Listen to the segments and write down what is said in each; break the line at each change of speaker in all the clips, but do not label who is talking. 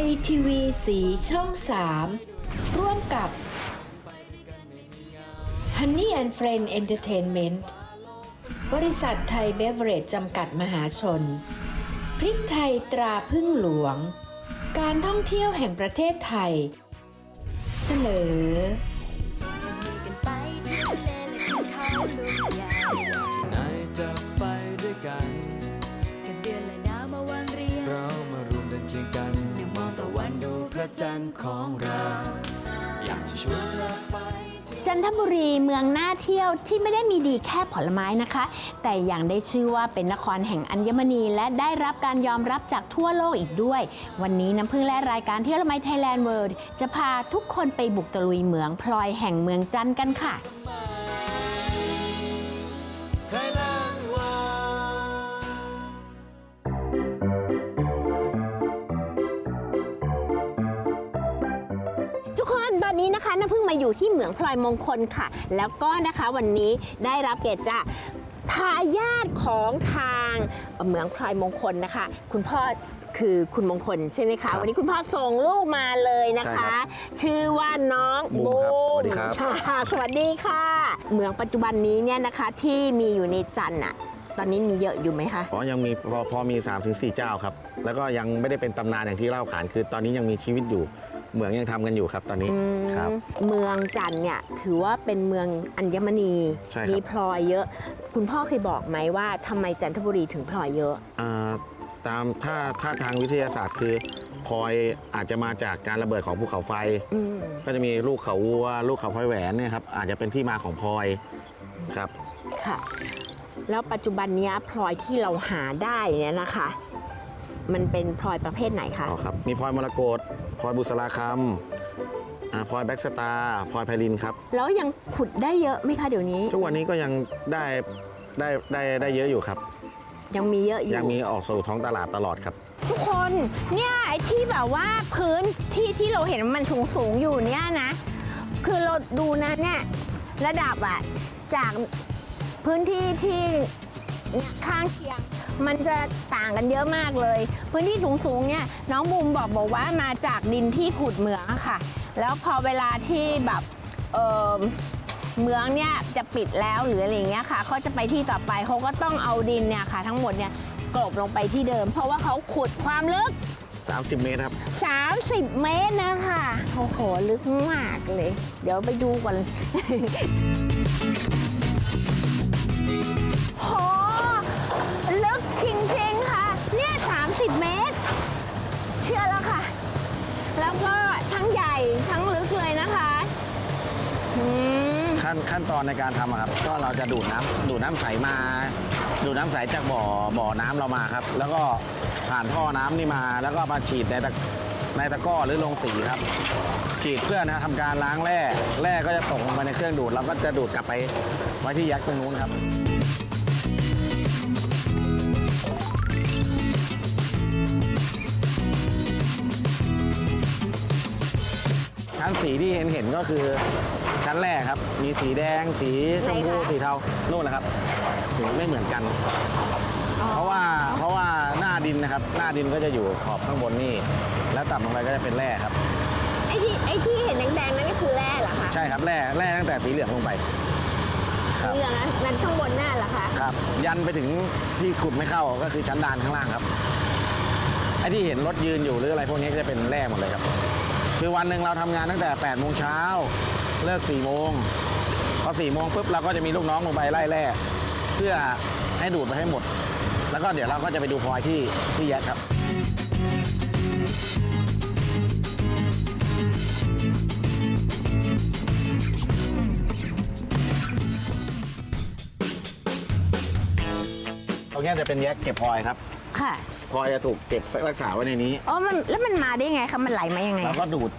ยทีวีสีช่อง 3 ร่วมกับ Honey and Friend Entertainment บริษัทไทยเบเวอเรจจำกัดมหาชน พริกไทยตราพึ่งหลวง การท่องเที่ยวแห่งประเทศไทย เสนอ
ระจันทร์ของเรา
อยากจะชวนเธอไป
จันทบุรีเมืองน่าเที่ยวที่ไม่ได้มีดีแค่ผลไม้นะคะ แต่ยังได้ชื่อว่าเป็นนครแห่งอัญมณี และได้รับการยอมรับจากทั่วโลกอีกด้วย วันนี้น้ำพึ่งและรายการเที่ยวละไมไทยแลนด์เวิลด์จะพาทุกคนไปบุกตะลุยเมืองพลอยแห่งเมืองจันทร์กันค่ะ มาอยู่ที่เหมืองพลอยมงคลค่ะ แล้วก็นะคะวันนี้ได้รับเกียรติจากทายาทของทางเหมืองพลอยมงคลนะคะ คุณพ่อคือคุณมงคลใช่ไหมคะ วันนี้คุณพ่อส่งลูกมาเลยนะคะ ชื่อว่าน้อง
บูมครับสวัสดีครับ
ค่ะสวัสดีค่ะ เหมืองปัจจุบันนี้เนี่ยนะคะที่มีอยู่ในจันทร์อะตอนนี้มีเยอะอยู่ไหมคะ
อ๋อยังมีพอพอมี3าถึงสเจ้าครับ แล้วก็ยังไม่ได้เป็นตำนานอย่างที่เล่าขานคือตอนนี้ยังมีชีวิตอยู่ เหมืองยังทำกันอยู่ครับตอนนี้
อืม
ครับ
เมืองจันทร์เนี่ยถือว่าเป็นเมืองอัญมณี
ใช่ครับ
มีพลอยเยอะ คุณพ่อเคยบอกไหมว่าทำไมจันทบุรีถึงพลอยเยอะ
อ่าตามถ้าถ้าทางวิทยาศาสตร์คือพลอยอาจจะมาจากการระเบิดของภูเขาไฟ
อืม
ก็จะมีลูกเขาวัวลูกเขาพลอยแหวนเนี่ยครับอาจจะเป็นที่มาของพลอยครับ
ค่ะ แล้วปัจจุบันเนี้ยพลอยที่เราหาได้เนี่ยนะคะ มันเป็นพลอยประเภทไหนคะ
อ๋อครับมีพลอยมรกต พลอยบุษราคำอ่าพลอยแบ็กสตาร์พลอยไพลินครับ
แล้วยังขุดได้เยอะไหมคะเดี๋ยวนี้
ทุกวันนี้ก็ยังได้ได้ได้ได้เยอะอยู่ครับ
ยังมีเยอะอยู่
ยังมีออกสู่ท้องตลาดตลอดครับ
ทุกคนเนี่ยไอ้ที่แบบว่าพื้นที่ที่เราเห็นมันสูงสูงๆอยู่เนี่ยนะ คือเราดูนะเนี่ยระดับอะจากพื้นที่ที่เนี่ยข้างเคียง มันจะต่างกันเยอะมากเลย พื้นที่สูงสูงๆเนี่ยน้องบูมบอกบอกว่ามาจากดินที่ขุดเหมืองอะค่ะ แล้วพอเวลาที่แบบเออเมืองเนี่ยจะปิดแล้วหรืออะไรอย่างเงี้ยค่ะเขาจะไปที่ต่อไปเขาก็ต้องเอาดินเนี่ยค่ะ ทั้งหมดเนี่ยกลบลงไปที่เดิม เพราะว่าเขาขุดความลึก
30 เมตรครับ
30 เมตรนะคะโอ้โหลึกมากเลย เดี๋ยวไปดูก่อน
ขั้นขั้นตอนในการทำอะครับ ก็เราจะดูดน้ำดูดน้ำใสมา ดูดน้ำใสจากบ่อบ่อน้ำเรามาครับ แล้วก็ผ่านท่อน้ำนี่มา แล้วก็มาฉีดในตะในตะกร้อหรือลงสีครับ ฉีดเพื่อนะทำการล้างแร่แร่ก็จะตกลงไปในเครื่องดูด เราก็จะดูดกลับไปไว้ที่ยักษ์ตรงนู้นครับ ชั้นสีที่เห็นเห็นก็คือชั้นแรกครับ มีสีแดง สีชมพู
ไหนคะ
สีเทานู่นแหละครับสีไม่เหมือนกัน เพราะว่าเพราะว่าหน้าดินนะครับ หน้าดินก็จะอยู่ขอบข้างบนนี่ แล้วต่ำลงไปก็จะเป็นแร่ครับ
ไอ้ที่ไอ้ที่เห็นแดงๆนั่นก็คือแร่เหรอคะ
ใช่ครับแร่แร่ตั้งแต่สีเหลืองลงไป ครับ
เรื่องนั้นนั้นข้างบนหน้าเหรอคะ
ครับ ยันไปถึงที่ขุดไม่เข้าก็คือชั้นดานข้างล่างครับไอ้ที่เห็นรถยืนอยู่หรืออะไรพวกนี้ก็จะเป็นแร่หมดเลยครับ คือวันหนึ่งเราทำงานตั้งแต่8โมงเช้าเลิก4โมงพอ4โมงปุ๊บเราก็จะมีลูกน้องลงไปไล่แร่เพื่อให้ดูดไปให้หมด แล้วก็เดี๋ยวเราก็จะไปดูพลอยที่ที่แยกครับตรงนี้จะเป็นแยกเก็บพลอยครับ
ค่ะ
พลอยจะถูกเก็บรักษาไว้ในนี้
อ๋อมันแล้วมันมาได้ไงคะมันไหลมายังไง
เราก็ดูด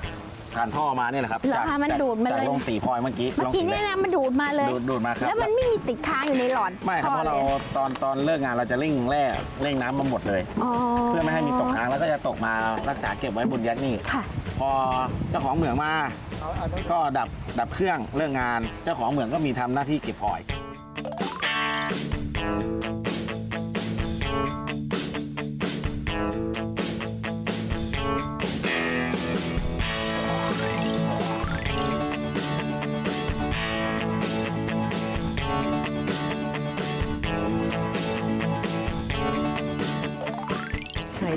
ผ่านท่อมาเนี่ยแหละครับ
เหรอคะมันดูดมาเลย
จากลงสีพลอยเมื่อกี้
เมื่อกี้
ลงสี
เนี่ย
แดง
นะมันดูดมาเลย
ดูดดูดมาครับ
แล้วมันไม่มีติดค้างอยู่ในหลอด
ไม่ครับเพราะเรา
ท่อลย
ตอนตอนเลิกงานเราจะเร่งแร่เร่งน้ำมาหมดเลย
อ๋อ
เพื่อไม่ให้มีตกค้างแล้วก็จะตกมารักษาเก็บไว้บนยักษ์นี่
ค่ะ
พอเจ้าของเหมืองมา ก็ดับดับเครื่องเลิกงาน เจ้าของเหมืองก็มีทำหน้าที่เก็บพลอย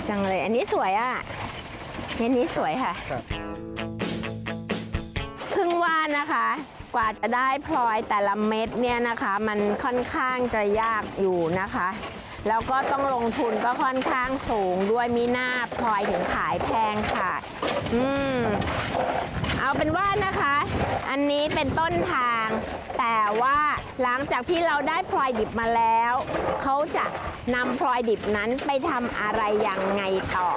อันนี้สวยอะอันนี้สวยค่ะ
ครับ
เพิ่งว่านะคะ กว่าจะได้พลอยแต่ละเม็ดเนี่ยนะคะ มันค่อนข้างจะยากอยู่นะคะ แล้วก็ต้องลงทุนก็ค่อนข้างสูงด้วยมีหน้าพลอยถึงขายแพงค่ะ อืมเอาเป็นว่านะคะ อันนี้เป็นต้นทาง แต่ว่า หลังจากที่เราได้พลอยดิบมาแล้ว เขาจะนำพลอยดิบนั้นไปทำอะไรยังไงต่อ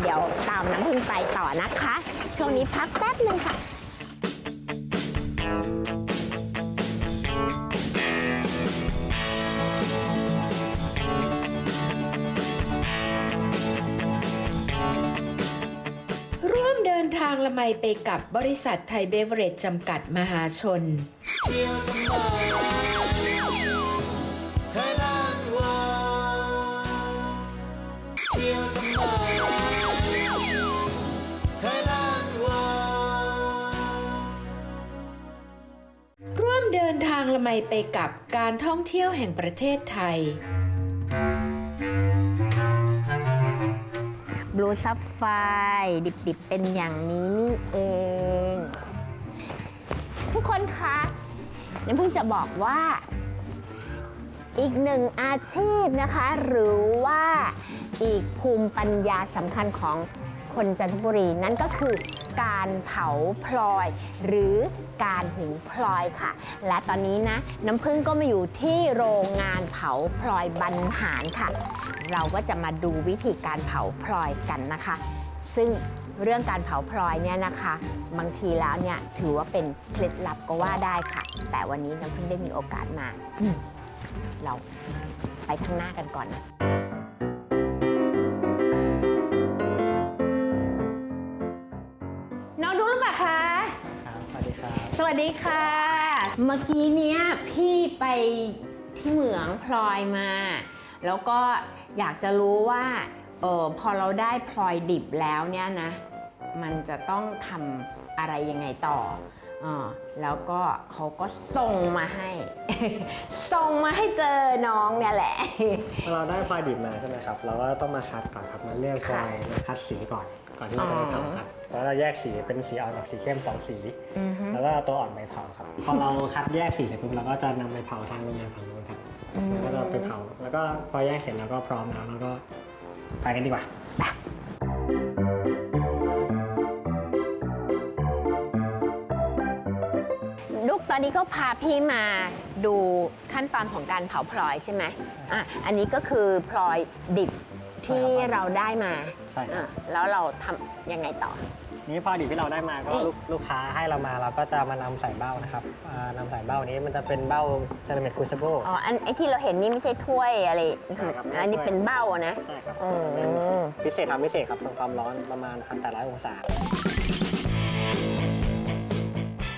เดี๋ยวตามน้ำพึ่งไปต่อนะคะ ช่วงนี้พักแป๊บหนึ่งค่ะ
นทางละไมไปกับบริษัทไทยเบเวอเรจจำกัดมหาชน ร่วมเดินทางละไมไปกับการท่องเที่ยวแห่งประเทศไทย
บลูซับไฟ ดิบๆ เป็นอย่างนี้นี่เอง ทุกคนคะน้ำพึ่งจะบอกว่า อีกหนึ่งอาชีพนะคะ หรือว่าอีกภูมิปัญญาสำคัญของคนจันทบุรีนั่นก็คือการเผาพลอย หรือการหุงพลอยค่ะ และตอนนี้นะ น้ำพึ่งก็มาอยู่ที่โรงงานเผาพลอยบรรหารค่ะ เราก็จะมาดูวิธีการเผาพลอยกันนะคะ ซึ่งเรื่องการเผาพลอยเนี่ยนะคะ บางทีแล้วเนี่ยถือว่าเป็นเคล็ดลับก็ว่าได้ค่ะ แต่วันนี้น้ำพึ่งได้มีโอกาสมาอืมเราไปข้างหน้ากันก่อนนะน้องดูหรือเปล่าคะ
ครับสวัสดีครับ
สวัสดีค่ะ เมื่อกี้เนี้ยพี่ไปที่เหมืองพลอยมา แล้วก็อยากจะรู้ว่าเออพอเราได้พลอยดิบแล้วเนี่ยนะ มันจะต้องทำอะไรยังไงต่อ ออแล้วก็เขาก็ส่งมาให้ ส่งมาให้เจอน้องเนี่ยแหละ
พอเราได้พลอยดิบมาใช่ไหมครับ เราก็ต้องมาคัดก่อนครับ มาเลือกพลอยมาคัดสีก่อน ก่อนที่เราจะไปเผาครับ แล้วเราแยกสีเป็นสีอ่อนกับสีเข้มสองสี
อือฮึ
แล้วก็เอาตัวอ่อนไปเผาครับ พอเราคัดแยกสีเสร็จปุ๊บเราก็จะนำไปเผาทางโรงงานฝั่งนู้นครับแล้วก็จะไปเผา แล้วก็พอแยกเสร็จแล้วก็พร้อมแล้วแล้วก็ไปกันดีกว่า
ลูก อนนี้ก็พาพี่มาดูขั้นตอนของการเผาพลอยใช่ไหมอะอันนี้ก็คือพลอยดิบที่
ใช่ครับ
เราได้มา
ใช่ครับ
อะแล้วเราทำยังไงต่อ
นี่พลอยดิบที่เราได้มาก็
อืม
ลูกลูกค้าให้เรามาเราก็จะมานำใส่เบ้านะครับอ่านำใส่เบ้านี้มันจะเป็นเบ้าเซรามิกคูชโบ
อ๋ออันไอที่เราเห็นนี่ไม่ใช่ถ้วยอะไร
ใช่ครับ
อันนี้เป็นเบ้าอะนะ
ใช่ครับ
อืม
เป็นพิเศษทำพิเศษครับทำความร้อนประมาณ1,800 องศา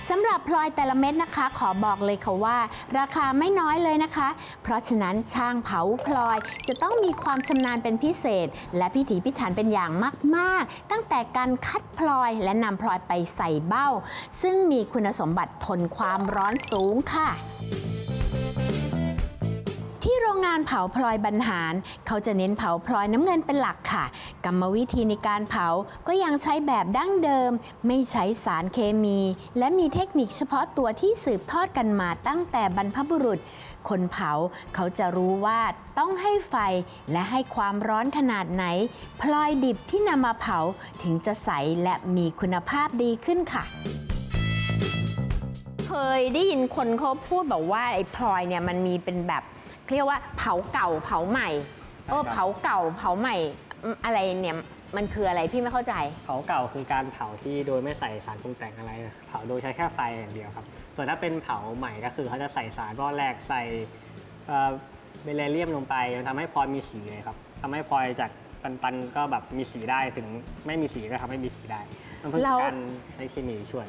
สำหรับพลอยแต่ละเม็ดนะคะ ขอบอกเลยค่ะว่า ราคาไม่น้อยเลยนะคะ เพราะฉะนั้นช่างเผาพลอยจะต้องมีความชำนาญเป็นพิเศษ และพิถีพิถันเป็นอย่างมากๆ ตั้งแต่การคัดพลอยและนำพลอยไปใส่เบ้า ซึ่งมีคุณสมบัติทนความร้อนสูงค่ะ ที่โรงงานเผาพลอยบรรหาร เขาจะเน้นเผาพลอยน้ำเงินเป็นหลักค่ะ กรรมวิธีในการเผาก็ยังใช้แบบดั้งเดิม ไม่ใช้สารเคมี และมีเทคนิคเฉพาะตัวที่สืบทอดกันมาตั้งแต่บรรพบุรุษ คนเผาเขาจะรู้ว่าต้องให้ไฟและให้ความร้อนขนาดไหน พลอยดิบที่นำมาเผาถึงจะใสและมีคุณภาพดีขึ้นค่ะเคยได้ยินคนเขาพูดแบบว่าไอ้พลอยเนี่ยมันมีเป็นแบบ เรียกว่าเผาเก่าเผาใหม่เออ
ใช่ครับ
เผาเก่าเผาใหม่อืมอะไรเนี่ยมันคืออะไรพี่ไม่เข้าใจ
เผาเก่าคือการเผาที่โดยไม่ใส่สารปรุงแต่งอะไร เผาโดยใช้แค่ไฟอย่างเดียวครับ ส่วนถ้าเป็นเผาใหม่ก็คือเขาจะใส่สารก้อนแรกใส่เอ่อเบลเลียมลงไปมันทำให้พลอยมีสีเลยครับทำให้พลอยจากปันๆก็แบบมีสีได้ถึงไม่มีสีก็ทำให้มีสีได้มันเพิ่ง
เรา
การใช้เคมีช่วย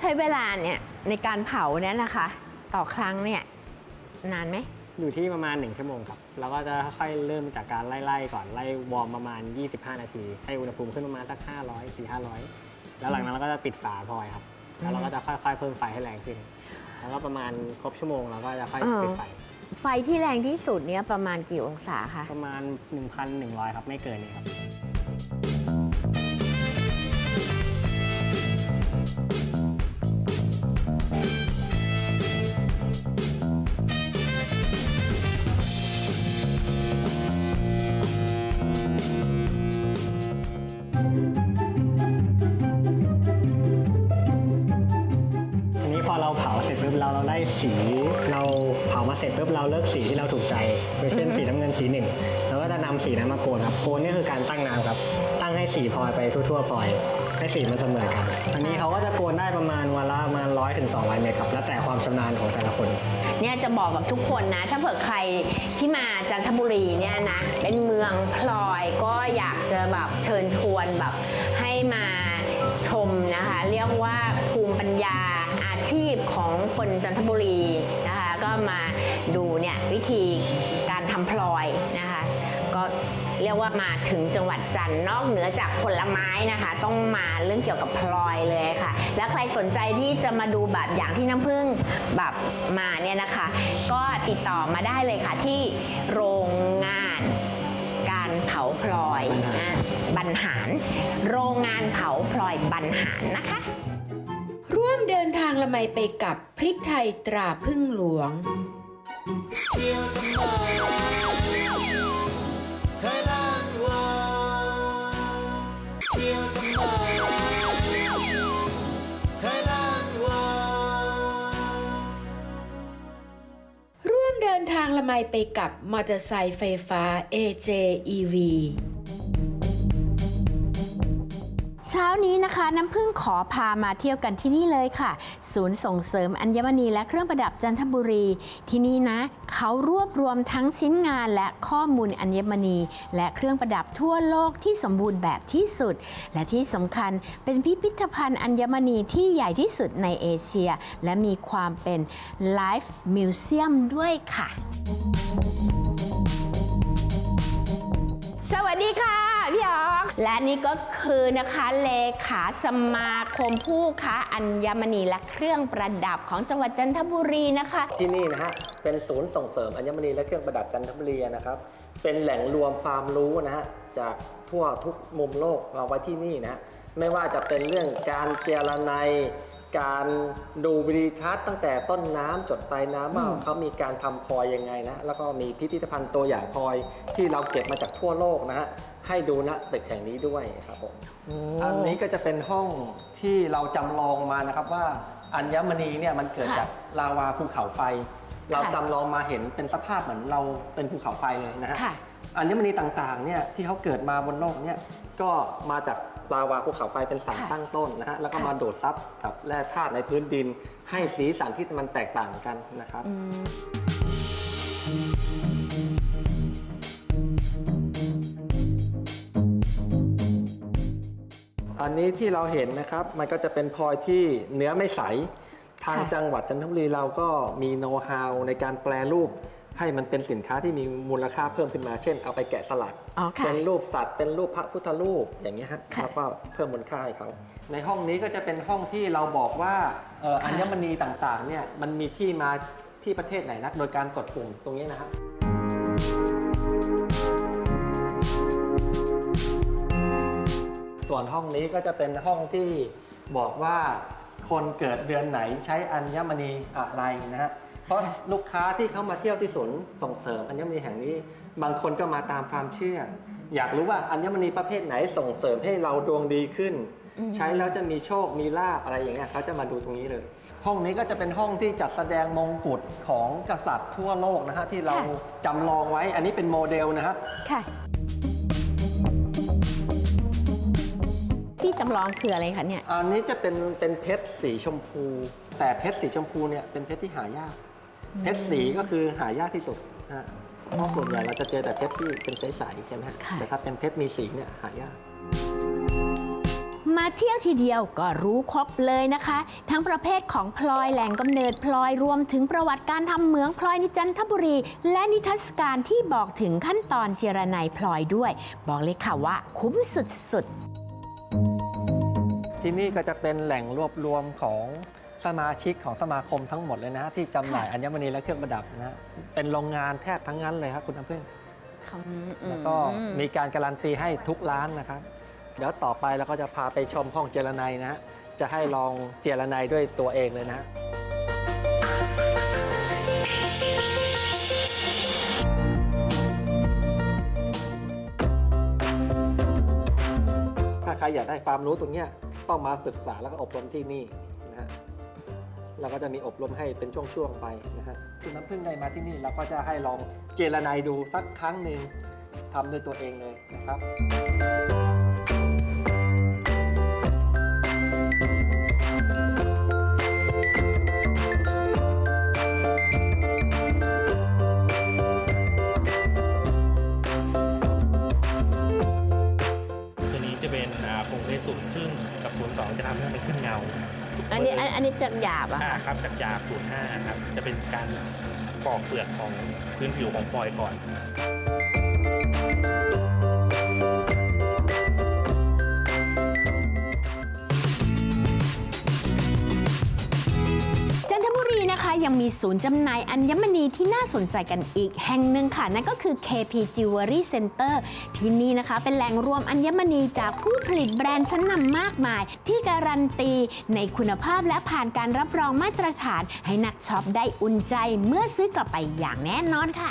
ใช้เวลาเนี่ยในการเผาเนี่ยนะคะ ต่อครั้งเนี่ยนานไหม
อยู่ที่ประมาณ 1 ชั่วโมงครับ แล้วก็จะค่อยเริ่มจากการไล่ๆก่อนไล่วอร์มประมาณ 25 นาที ให้อุณหภูมิขึ้นประมาณสัก 500 4 500 แล้วหลังนั้นเราก็จะปิดฝาพลอยครับ แล้วเราก็จะค่อยๆเพิ่มไฟให้แรงขึ้น แล้วก็ประมาณครบชั่วโมงเราก็จะค่อยปิดไฟ
ไฟที่แรงที่สุดเนี่ยประมาณกี่องศาคะ
ประมาณ 1,100 ครับ ไม่เกินนี้ครับ สีเราเผามาเสร็จปุ๊บเราเลือกสีที่เราถูกใจโดยเช่นสีน้ำเงินสีหนึ่งเราก็จะนำสีนั้นมาโกนครับโกนนี่คือการตั้งน้ำครับ ตั้งให้สีพลอยไปทั่วๆพลอยให้สีมันเสมอกัน อันนี้เขาก็จะโกนได้ประมาณวันละประมาณร้อยถึงสองร้อยเมตรครับแล้วแต่ความชำนาญของแต่ละคน
เนี่ยจะบอกกับทุกคนนะ ถ้าเผื่อใครที่มาจันทบุรีเนี่ยนะ เป็นเมืองพลอยก็อยากจะแบบเชิญชวนแบบให้มาชมนะคะ เรียกว่าภูมิปัญญา ชีพของคนจันทบุรีนะคะก็มาดูเนี่ยวิธีการทำพลอยนะคะก็เรียกว่ามาถึงจังหวัดจันทร์นอกเหนือจากผลไม้นะคะ ต้องมาเรื่องเกี่ยวกับพลอยเลยค่ะ และใครสนใจที่จะมาดูแบบอย่างที่น้ำผึ้งแบบมาเนี่ยนะคะ ก็ติดต่อมาได้เลยค่ะที่โรงงานการเผาพลอยบรรหาร โรงงานเผาพลอยบรรหารนะคะ
วมเดินทางละไมไปกับพริกไทยตราพึ่งหลวง ร่วมเดินทางละไมไปกับมอเตอร์ไซค์ไฟฟ้า AJEV เช้านี้นะคะน้ำพึ่งขอพามาเที่ยวกันที่นี่เลยค่ะ ศูนย์ส่งเสริมอัญมณีและเครื่องประดับจันทบุรี ที่นี่นะเขารวบรวมทั้งชิ้นงานและข้อมูลอัญมณี และเครื่องประดับทั่วโลกที่สมบูรณ์แบบที่สุด และที่สำคัญเป็นพิพิธภัณฑ์อัญมณีที่ใหญ่ที่สุดในเอเชีย และมีความเป็นไลฟ์มิวเซียมด้วยค่ะ สวัสดีค่ะ และนี่ก็คือนะคะเลขาสมาคมผู้ค้าอัญมณีและเครื่องประดับของจังหวัดจันทบุรีนะคะ
ที่นี่นะฮะเป็นศูนย์ส่งเสริมอัญมณีและเครื่องประดับจันทบุรีนะครับ เป็นแหล่งรวมความรู้นะฮะจากทั่วทุกมุมโลกมาไว้ที่นี่นะ ไม่ว่าจะเป็นเรื่องการเจรไน การดูวิดีทัศน์ตั้งแต่ต้นน้ำจดปลายน้ำว่าเขามีการทำพลอยยังไงนะแล้วก็มีพิพิธภัณฑ์ตัวอย่างพลอยที่เราเก็บมาจากทั่วโลกนะฮะให้ดูณตึกแห่งนี้ด้วยครับผม อันนี้ก็จะเป็นห้องที่เราจำลองมานะครับว่าอัญมณีเนี่ยมันเกิด
ค่ะ
จากลาวาภูเขาไฟ เรา
ค่ะ
จำลองมาเห็นเป็นสภาพเหมือนเราเป็นภูเขาไฟเลยนะฮะ
ค่ะ
อัญมณีต่างๆเนี่ยที่เขาเกิดมาบนโลกเนี่ยก็มาจาก ลาวาภูเขาไฟเป็นสาร
ค่ะ
ตั้งต้นนะฮะแล้วก็
ค่ะ
มาดูดซับกับแร่ธาตุในพื้นดิน ให้สีสันที่มันแตกต่างกันนะครับ
อืม
อันนี้ที่เราเห็นนะครับมันก็จะเป็นพลอยที่เนื้อไม่ใส ทาง
ค่ะ
จังหวัดจันทบุรีเราก็มีโน้ตฮาวในการแปลรูป ให้มันเป็นสินค้าที่มีมูลค่าเพิ่มขึ้นมา เช่น เอาไปแกะสลัก
อ๋อค่ะ
เป็นรูปสัตว์ เป็นรูปพระพุทธรูป อย่างนี้ยฮะ
ค่ะ
แล้วก็เพิ่มมูลค่าให้เขา ในห้องนี้ก็จะเป็นห้องที่เราบอกว่าเอ่อ
ค่ะ
อัญมณีต่างๆ เนี่ย มันมีที่มาที่ประเทศไหนนะโดยการกดปุ่มตรงนี้นะครับ ส่วนห้องนี้ก็จะเป็นห้องที่บอกว่าคนเกิดเดือนไหนใช้อัญมณีอะไรนะฮะ เพราะลูกค้าที่เข้ามาเที่ยวที่ศูนย์ส่งเสริมอัญมณีแห่งนี้ บางคนก็มาตามความเชื่อ อยากรู้ว่าอัญมณีประเภทไหนส่งเสริมให้เราดวงดีขึ้น
อืม
ใช้แล้วจะมีโชคมีลาบอะไรอย่างเงี้ยเขาจะมาดูตรงนี้เลย ห้องนี้ก็จะเป็นห้องที่จัดแสดงมงกุฎของกษัตริย์ทั่วโลกนะฮะที่เราจำลองไว้ อันนี้เป็นโมเดลนะฮะ
ค่ะที่จำลองคืออะไรคะเนี่ย
อันนี้จะเป็นเป็นเพชรสีชมพู แต่เพชรสีชมพูเนี่ยเป็นเพชรที่หายาก เพชรสีก็คือหายากที่สุดนะฮะเพราะส่วนใหญ่เราจะเจอแต่เพชรที่เป็นใสๆใช่ไหมฮะ
ค่ะ
แต่ถ้าเป็นเพชรมีสีเนี่ยหายาก
มาเที่ยวทีเดียวก็รู้ครบเลยนะคะ ทั้งประเภทของพลอยแหล่งกำเนิดพลอยรวมถึงประวัติการทำเหมืองพลอยในจันทบุรี และนิทรรศการที่บอกถึงขั้นตอนเจรไนพลอยด้วย บอกเลยค่ะว่าคุ้มสุด
ที่นี่ก็จะเป็นแหล่งรวบรวมของ สมาชิกของสมาคมทั้งหมดเลยนะฮะที่จำหน่าย
ค่ะ
อัญมณีและเครื่องประดับนะฮะเป็นโรงงานแทบทั้งนั้นเลยครับคุณน้ำพึ่ง
อืม
แล้วก็มีการการันตีให้ทุกร้านนะครับ เดี๋ยวต่อไปเราก็จะพาไปชมห้องเจรไนยนะฮะ จะให้ลองเจรไนยด้วยตัวเองเลยนะฮะถ้าใครอยากได้ความรู้ตรงเนี้ยต้องมาศึกษาแล้วก็อบรมที่นี่นะฮะ เราก็จะมีอบรมให้เป็นช่วงๆไปนะฮะคุณน้ำพึ่งได้มาที่นี่เราก็จะให้ลองเจรนายดูสักครั้งหนึ่งทำด้วยตัวเองเลยนะครับ
อันนี้อัน
อันนี้จากหยาบอะ
อ่า
ค่ะ
ครับจากยาศูนย์ห้าครับ จะเป็นการปอกเปลือกของพื้นผิวของฟอยก่อน
มีศูนย์จำหน่ายอัญมณีที่น่าสนใจกันอีกแห่งหนึ่งค่ะ นั่นก็คือ KP Jewelry Center ที่นี่นะคะเป็นแหล่งรวมอัญมณีจากผู้ผลิตแบรนด์ชั้นนำมากมาย ที่การันตีในคุณภาพและผ่านการรับรองมาตรฐาน ให้นักช็อปได้อุ่นใจเมื่อซื้อกลับไปอย่างแน่นอนค่ะ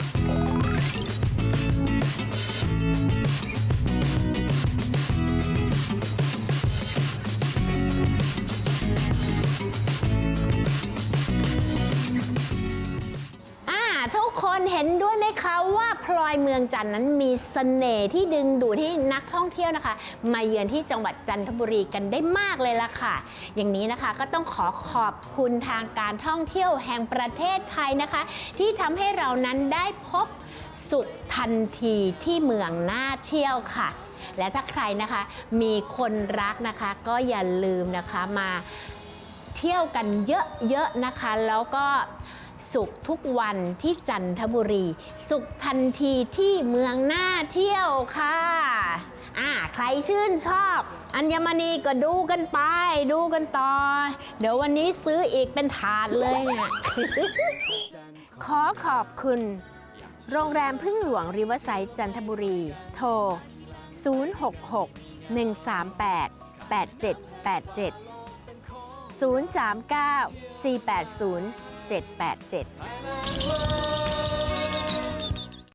คะว่าพลอยเมืองจันนั้นมีสเสน่ห์ที่ดึงดูดให้นักท่องเที่ยวนะคะ มาเยือนที่จังหวัดจันทบุรีกันได้มากเลยล่ะค่ะ อย่างนี้นะคะก็ต้องขอขอบคุณทางการท่องเที่ยวแห่งประเทศไทยนะคะ ที่ทำให้เรานั้นได้พบสุดทันทีที่เมืองน่าเที่ยวค่ะ และถ้าใครนะคะมีคนรักนะคะ ก็อย่าลืมนะคะมาเที่ยวกันเยอะๆนะคะ แล้วก็ สุขทุกวันที่จันทบุรี สุขทันทีที่เมืองน่าเที่ยวค่ะอ่าใครชื่นชอบ อัญมณีก็ดูกันไป ดูกันต่อ เดี๋ยววันนี้ซื้ออีกเป็นถาดเลยเนี่ยขอขอบคุณ โรงแรมพึ่งหลวงริเวอร์ไซด์จันทบุรี โทร 066 138 8787 039 480 787